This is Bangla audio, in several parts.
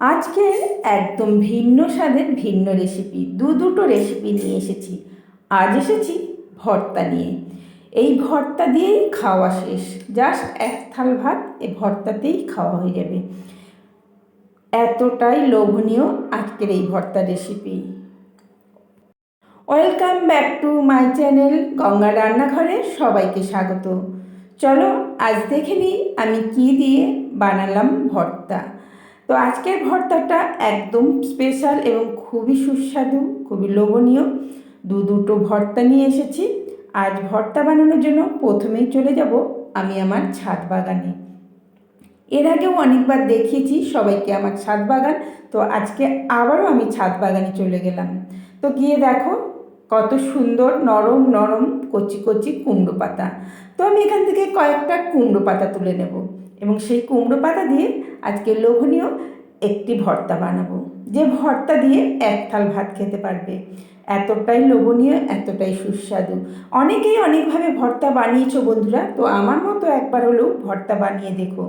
আজকে একদম ভিন্ন স্বাদের, ভিন্ন রেসিপি দু দুটো রেসিপি নিয়ে এসেছি। আজ এসেছি ভর্তা নিয়ে। এই ভর্তা দিয়েই খাওয়া শেষ। জাস্ট এক থাল ভাত এই ভর্তাতেই খাওয়া হয়ে যাবে। এতটাই লোভনীয় আজকের এই ভর্তা recipe welcome back to my channel Ganga রান্নাঘরে সবাইকে স্বাগত। চলো আজ দেখে নিই আমি কি দিয়ে বানালাম ভর্তা। তো আজকের ভর্তাটা একদম স্পেশাল এবং খুবই সুস্বাদু, খুবই লোভনীয়। দু দুটো ভর্তা নিয়ে এসেছি। আজ ভর্তা বানানোর জন্য প্রথমেই চলে যাব আমি আমার ছাদ বাগানে। এর আগেও অনেকবার দেখিয়েছি সবাইকে আমার ছাদ বাগান, তো আজকে আবারও আমি ছাদ বাগানে চলে গেলাম। তো গিয়ে দেখো কত সুন্দর নরম নরম কচি কচি কুমড়ো পাতা। তো আমি এখান থেকে কয়েকটা কুমড়ো পাতা তুলে নেব। এবং সেই কুমড়ো পাতা দিয়ে আজকে লোভনীয় একটি ভর্তা বানাবো। যে ভর্তা দিয়ে এক থাল ভাত খেতে পারবে। এতটাই লোভনীয়, এতটাই সুস্বাদু। অনেকেই অনেকভাবে ভর্তা বানিয়েছো বন্ধুরা, তো আমার মতো একবার হলেও ভর্তা বানিয়ে দেখো।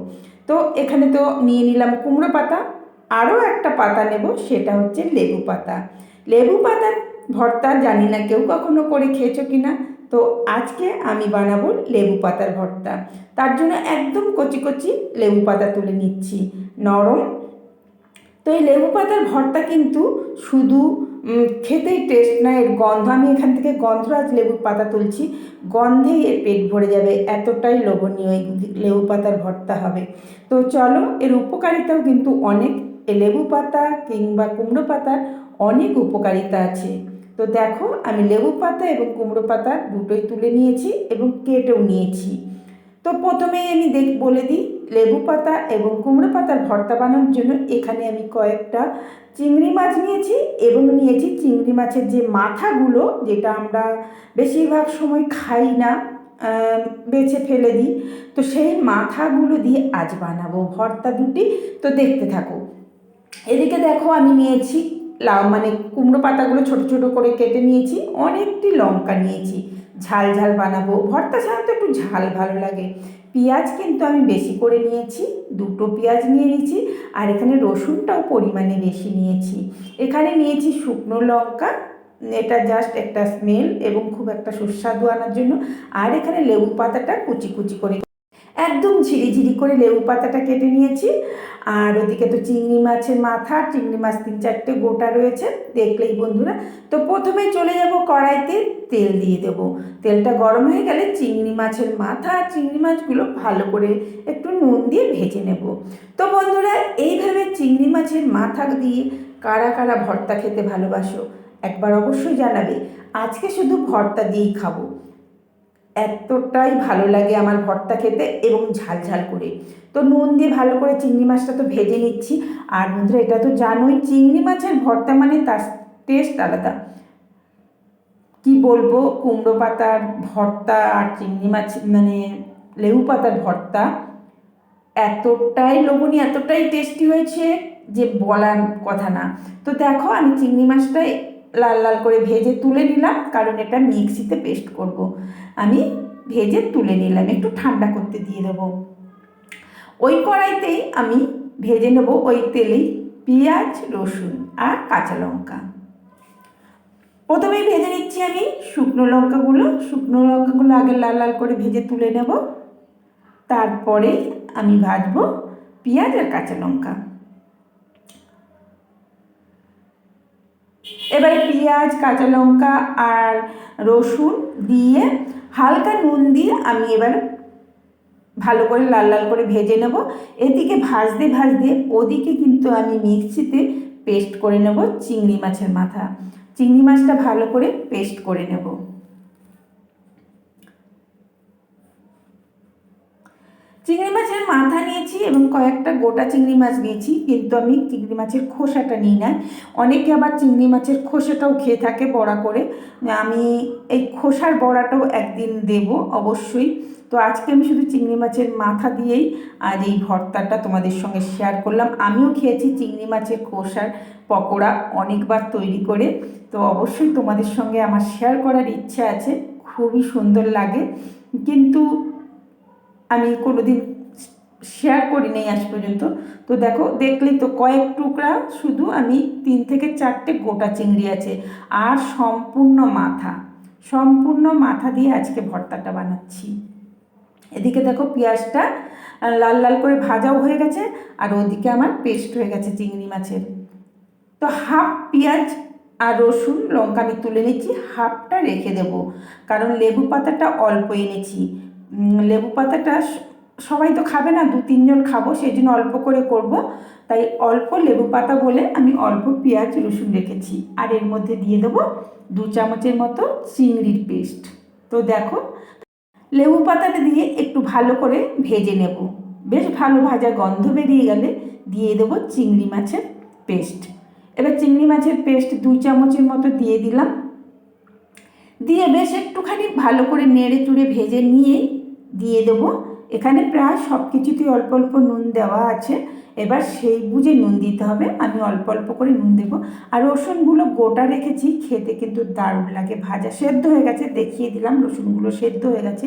তো এখানে তো নিয়ে নিলাম কুমড়ো পাতা, আরও একটা পাতা নেব, সেটা হচ্ছে লেবু পাতা। লেবু পাতার ভর্তা জানি না কেউ কখনো করে খেয়েছো কি না তো আজকে আমি বানাবো লেবু পাতার ভর্তা। তার জন্য একদম কচি কচি লেবু পাতা তুলে নিচ্ছি, নরম। তো এই লেবু পাতার ভর্তা কিন্তু শুধু খেতেই টেস্ট না এর গন্ধ, আমি এখান থেকে গন্ধরাজ লেবুর পাতা তুলছি, গন্ধেই এর পেট ভরে যাবে, এতটাই লোভনীয় এই লেবু পাতার ভর্তা হবে। তো চলো, এর উপকারিতাও কিন্তু অনেক লেবু পাতা কিংবা কুমড়ো পাতার অনেক উপকারিতা আছে। তো দেখো, আমি লেবু পাতা এবং কুমড়ো পাতা দুটোই তুলে নিয়েছি এবং কেটেও নিয়েছি। তো প্রথমেই আমি দেখ, বলে দিই, লেবু পাতা এবং কুমড়ো পাতার ভর্তা বানানোর জন্য এখানে আমি কয়েকটা চিংড়ি মাছ নিয়েছি এবং নিয়েছি চিংড়ি মাছের যে মাথাগুলো, যেটা আমরা বেশিরভাগ সময় খাই না বেছে ফেলে দিই, তো সেই মাথাগুলো দিয়ে আজ বানাবো ভর্তা দুটি। তো দেখতে থাকো। এদিকে দেখো আমি নিয়েছি মানে কুমড়ো পাতাগুলো ছোট ছোট করে কেটে নিয়েছি, অনেকটি লঙ্কা নিয়েছি। ঝাল ঝাল বানাবো, ভর্তা ছাড়া তো একটু ঝাল ভালো লাগে। পেঁয়াজ কিন্তু আমি বেশি করে নিয়েছি, দুটো পেঁয়াজ নিয়ে নিয়েছি, আর এখানে রসুনটাও পরিমাণে বেশি নিয়েছি। এখানে নিয়েছি শুকনো লঙ্কা, এটা জাস্ট একটা স্মেল এবং খুব একটা সুস্বাদু আনার জন্য। আর এখানে লেবু পাতাটা কুচি কুচি করে একদম ঝিরিঝিরি করে লেবু পাতাটা কেটে নিয়েছি। আর ওদিকে তো চিংড়ি মাছের মাথা, চিংড়ি মাছ তিন চারটে গোটা রয়েছে, দেখলেই বন্ধুরা। তো প্রথমে চলে যাব কড়াইতে, তেল দিয়ে দেব। তেলটা গরম হয়ে গেলে চিংড়ি মাছের মাথা আর চিংড়ি মাছগুলো ভালো করে একটু নুন দিয়ে ভেজে নেব। তো বন্ধুরা, এইভাবে চিংড়ি মাছের মাথা দিয়ে কারা কারা ভর্তা খেতে ভালোবাসো, একবার অবশ্যই জানাবে। আজকে শুধু ভর্তা দিয়েই খাব। এতটাই ভালো লাগে আমার ভর্তা খেতে এবং ঝাল ঝাল করে। তো নুন দিয়ে ভালো করে চিংড়ি মাছটা তো ভেজে নিচ্ছি। আর বন্ধুরা, এটা তো জানোই, চিংড়ি মাছের ভর্তা মানে তার টেস্ট আলাদা। কি বলব, কুমড়ো পাতার ভর্তা আর চিংড়ি মাছ মানে লেবু পাতার ভর্তা এতটাই লোভনীয়, এতটাই টেস্টি হয়েছে যে বলার কথা না। তো দেখো, আমি চিংড়ি মাছটাই লাল লাল করে ভেজে তুলে নিলাম, কারণ এটা মিক্সিতে পেস্ট করব। আমি ভেজে তুলে নিলাম, একটু ঠান্ডা করতে দিয়ে দেবো। ওই কড়াইতেই আমি ভেজে নেব ওই তেলেই পেঁয়াজ, রসুন আর কাঁচা লঙ্কা। প্রথমেই ভেজে নিচ্ছি আমি শুকনো লঙ্কাগুলো। শুকনো লঙ্কাগুলো আগে লাল লাল করে ভেজে তুলে নেব। তারপরে আমি ভাজবো পেঁয়াজ আর কাঁচা লঙ্কা। এবারে পেঁয়াজ, কাঁচা লঙ্কা আর রসুন দিয়ে হালকা নুন দিয়ে আমি এবার ভালো করে লাল লাল করে ভেজে নেব। এদিকে ভাজতে ভাজতে ওদিকে কিন্তু আমি মিক্সিতে পেস্ট করে নেব চিংড়ি মাছের মাথা। চিংড়ি মাছটা ভালো করে পেস্ট করে নেব। চিংড়ি মাছের মাথা নিয়েছি এবং কয়েকটা গোটা চিংড়ি মাছ নিয়েছি, কিন্তু আমি চিংড়ি মাছের খোসাটা নিই না। অনেকে আবার চিংড়ি মাছের খোসাটাও খেয়ে থাকে বড়া করে। আমি এই খোসার বড়াটাও একদিন দেব অবশ্যই। তো আজকে আমি শুধু চিংড়ি মাছের মাথা দিয়েই আজ এই ভর্তাটা তোমাদের সঙ্গে শেয়ার করলাম। আমিও খেয়েছি চিংড়ি মাছের খোসার পকোড়া অনেকবার তৈরি করে। তো অবশ্যই তোমাদের সঙ্গে আমার শেয়ার করার ইচ্ছা আছে, খুবই সুন্দর লাগে। কিন্তু আমি কোনো দিন শেয়ার করি নেই আজ পর্যন্ত। তো দেখো দেখলেই তো কয়েক টুকরা শুধু আমি তিন থেকে চারটে গোটা চিংড়ি আছে আর সম্পূর্ণ মাথা। সম্পূর্ণ মাথা দিয়ে আজকে ভর্তাটা বানাচ্ছি। এদিকে দেখো পেঁয়াজটা লাল লাল করে ভাজাও হয়ে গেছে আর ওদিকে আমার পেস্ট হয়ে গেছে চিংড়ি মাছের। তো হাফ পেঁয়াজ আর রসুন লঙ্কা আমি তুলে নিচ্ছি, হাফটা রেখে দেব। কারণ লেবু পাতাটা অল্প এনেছি। লেবু পাতাটা সবাই তো খাবে না, দু তিনজন খাব সেই জন্য অল্প করে করব। তাই অল্প লেবু পাতা বলে আমি অল্প পেঁয়াজ, রসুন রেখেছি। আর এর মধ্যে দিয়ে দেবো দু চামচের মতো চিংড়ির পেস্ট। তো দেখো, লেবু পাতাটা দিয়ে একটু ভালো করে ভেজে নেব। বেশ ভালো ভাজা গন্ধ বেরিয়ে গেলে দিয়ে দেবো চিংড়ি মাছের পেস্ট। এবার চিংড়ি মাছের পেস্ট দুই চামচের মতো দিয়ে দিলাম। দিয়ে বেশ একটুখানি ভালো করে নেড়ে চুড়ে ভেজে নিয়ে দিয়ে দেবো। এখানে প্রায় সব কিছুতেই অল্প অল্প নুন দেওয়া আছে। এবার সেই বুঝে নুন দিতে হবে। আমি অল্প অল্প করে নুন দেবো। আর রসুনগুলো গোটা রেখেছি। খেতে কিন্তু দারুণ লাগে। ভাজা সেদ্ধ হয়ে গেছে। দেখিয়ে দিলাম, রসুনগুলো সেদ্ধ হয়ে গেছে।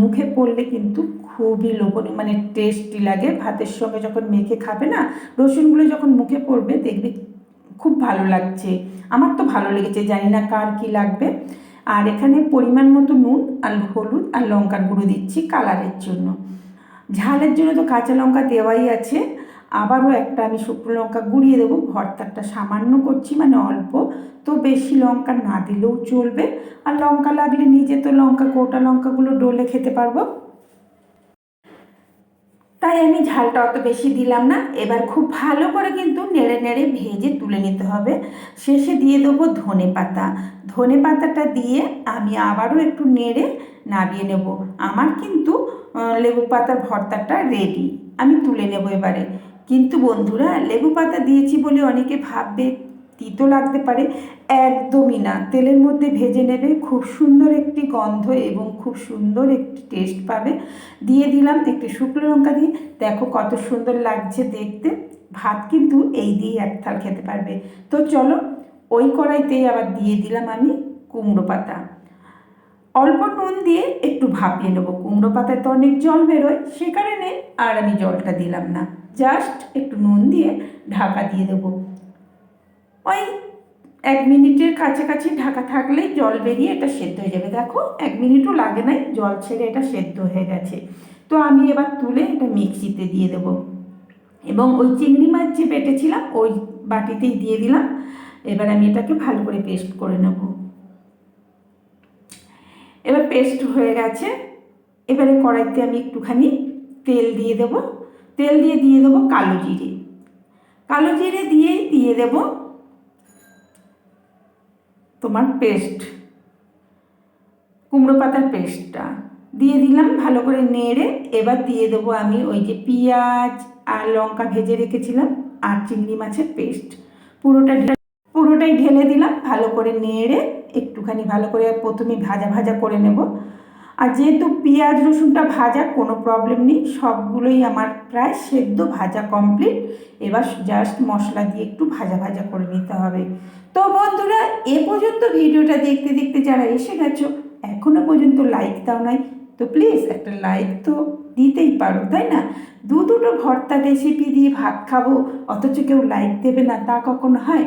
মুখে পড়লে কিন্তু খুবই লোভনীয় মানে টেস্টি লাগে। ভাতের সঙ্গে যখন মেখে খাবে না, রসুনগুলো যখন মুখে পড়বে, দেখবে খুব ভালো লাগছে। আমার তো ভালো লেগেছে। জানি না কার কি লাগবে। আর এখানে পরিমাণ মতো নুন আর হলুদ আর লঙ্কার গুঁড়ো দিচ্ছি কালারের জন্য। ঝালের জন্য তো কাঁচা লঙ্কা দেওয়াই আছে। আবারও একটা আমি শুকনো লঙ্কা গুঁড়িয়ে দেবো। ভর্তাটা সামান্য করছি মানে অল্প। তো বেশি লঙ্কা না দিলেও চলবে। আর লঙ্কা লাগলে নিজে তো লঙ্কা, গোটা লঙ্কাগুলো ডলে খেতে পারব। তাই আমি ঝালটা অত বেশি দিলাম না। এবার খুব ভালো করে কিন্তু নেড়ে নেড়ে ভেজে তুলে নিতে হবে। শেষে দিয়ে দেবো ধনে পাতা। ধনে পাতাটা দিয়ে আমি আবারও একটু নেড়ে নাবিয়ে নেব। আমার কিন্তু লেবু পাতার ভর্তাটা রেডি আমি তুলে নেব এবারে। কিন্তু বন্ধুরা, লেবু পাতা দিয়েছি বলে অনেকে ভাববে তিতো লাগতে পারে। একদমই না। তেলের মধ্যে ভেজে নেবে, খুব সুন্দর একটি গন্ধ এবং খুব সুন্দর একটি টেস্ট পাবে। দিয়ে দিলাম একটু শুকনো লঙ্কা দিয়ে। দেখো কত সুন্দর লাগছে দেখতে। ভাত কিন্তু এই দিয়ে এক থাল খেতে পারবে। তো চলো, ওই কড়াইতেই আবার দিয়ে দিলাম আমি কুমড়ো পাতা। অল্প নুন দিয়ে একটু ভাপিয়ে নেব। কুমড়ো পাতায় তো অনেক জল বেরোয়, সে কারণে আর আমি জলটা দিলাম না। জাস্ট একটু নুন দিয়ে ঢাকা দিয়ে দেবো। ওই এক মিনিটের কাছাকাছি ঢাকা থাকলেই জল বেরিয়ে এটা সেদ্ধ হয়ে যাবে। দেখো, এক মিনিটও লাগে নাই, জল ছেড়ে এটা সেদ্ধ হয়ে গেছে। তো আমি এবার তুলে এটা মিক্সিতে দিয়ে দেবো। এবং ওই চিংড়ি মাছ যে বেটেছিলাম, ওই বাটিতেই দিয়ে দিলাম। এবার আমি এটাকে ভালো করে পেস্ট করে নেব। এবার পেস্ট হয়ে গেছে। এবারে কড়াইতে আমি একটুখানি তেল দিয়ে দেব। তেল দিয়ে দিয়ে দেবো কালো জিরে। কালো জিরে দিয়েই দিয়ে দেব তোমার পেস্ট, কুমড়ো পাতার পেস্টটা। দিয়ে দিলাম ভালো করে নেড়ে, এবার দিয়ে দেবো আমি ওই যে পেঁয়াজ আর লঙ্কা ভেজে রেখেছিলাম আর চিংড়ি মাছের পেস্ট। পুরোটা পুরোটাই ঢেলে দিলাম, ভালো করে নেড়ে একটুখানি ভালো করে প্রথমে ভাজা ভাজা করে নেব। আর যেহেতু পেঁয়াজ, রসুনটা ভাজা, কোনো প্রবলেম নেই। সবগুলোই আমার প্রায় সেদ্ধ, ভাজা কমপ্লিট এবার জাস্ট মশলা দিয়ে একটু ভাজা ভাজা করে নিতে হবে। তো বন্ধুরা, এ পর্যন্ত ভিডিওটা দেখতে দেখতে যারা এসে গেছো এখনও পর্যন্ত লাইক দাও নাই। তো প্লিজ একটা লাইক তো দিতেই পারো, তাই না? দু দুটো ভর্তা রেসিপি দিয়ে ভাত খাব, অথচ কেউ লাইক দেবে না, তা কখনো হয়?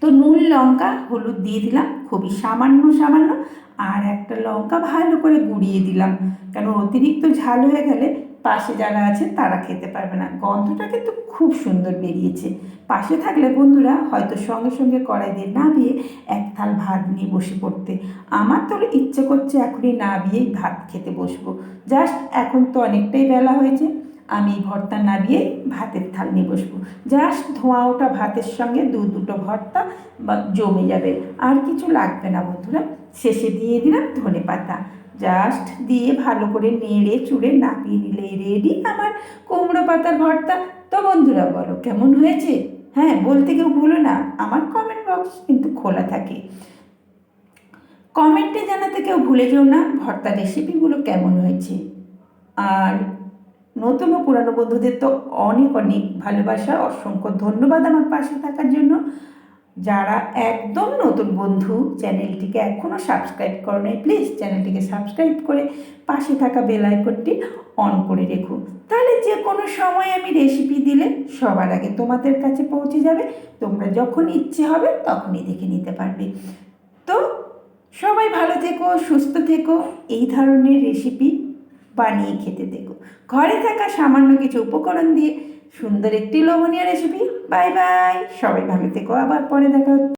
তো নুন, লঙ্কা, হলুদ দিয়ে দিলাম। খুবই সামান্য সামান্য। আর একটা লঙ্কা ভালো করে গুঁড়িয়ে দিলাম। কেন অতিরিক্ত ঝাল হয়ে গেলে পাশে যারা আছে তারা খেতে পারবে না। গন্ধটা কিন্তু খুব সুন্দর বেরিয়েছে। পাশে থাকলে বন্ধুরা হয়তো সঙ্গে সঙ্গে কড়াই দিয়ে নাবিয়ে এক থাল ভাত নিয়ে বসে পড়তে। আমার তো ইচ্ছে করছে এখনই নাবিয়েই ভাত খেতে বসবো। জাস্ট এখন তো অনেকটাই বেলা হয়েছে। আমি ভর্তা নাবিয়ে ভাতের থাল নিয়ে বসবো। জাস্ট ধোঁয়া ওটা ভাতের সঙ্গে, দু দুটো ভর্তা, বা জমে যাবে। আর কিছু লাগবে না বন্ধুরা। শেষে দিয়ে দিলাম ধনে পাতা। জাস্ট দিয়ে ভালো করে নেড়ে চুড়ে নাপিয়ে নিলে রেডি আমার কুমড়ো পাতার ভর্তা। তো বন্ধুরা বলো, কেমন হয়েছে? হ্যাঁ বলতে কেউ ভুলো না। আমার কমেন্ট বক্স কিন্তু খোলা থাকে। কমেন্টে জানাতে কেউ ভুলে যেও না, ভর্তা রেসিপিগুলো কেমন হয়েছে? আর নতুন ও পুরানো বন্ধুদের তো অনেক অনেক ভালোবাসা, অসংখ্য ধন্যবাদ আমার পাশে থাকার জন্য। যারা একদম নতুন বন্ধু, চ্যানেলটিকে এখনও সাবস্ক্রাইব করো নাই, প্লিজ চ্যানেলটিকে সাবস্ক্রাইব করে পাশে থাকা বেল আইকনটি অন করে রেখো। তাহলে যে কোনো সময় আমি রেসিপি দিলে সবার আগে তোমাদের কাছে পৌঁছে যাবে। তোমরা যখন ইচ্ছে হবে তখনই দেখে নিতে পারবে। তো সবাই ভালো থেকো, সুস্থ থেকো। এই ধরনের রেসিপি বানিয়ে খেতে দেখো। ঘরে থাকা সামান্য কিছু উপকরণ দিয়ে সুন্দর একটি লোভনীয় রেসিপি বাই বাই সবাই ভালো থেকো। আবার পরে দেখা হচ্ছে।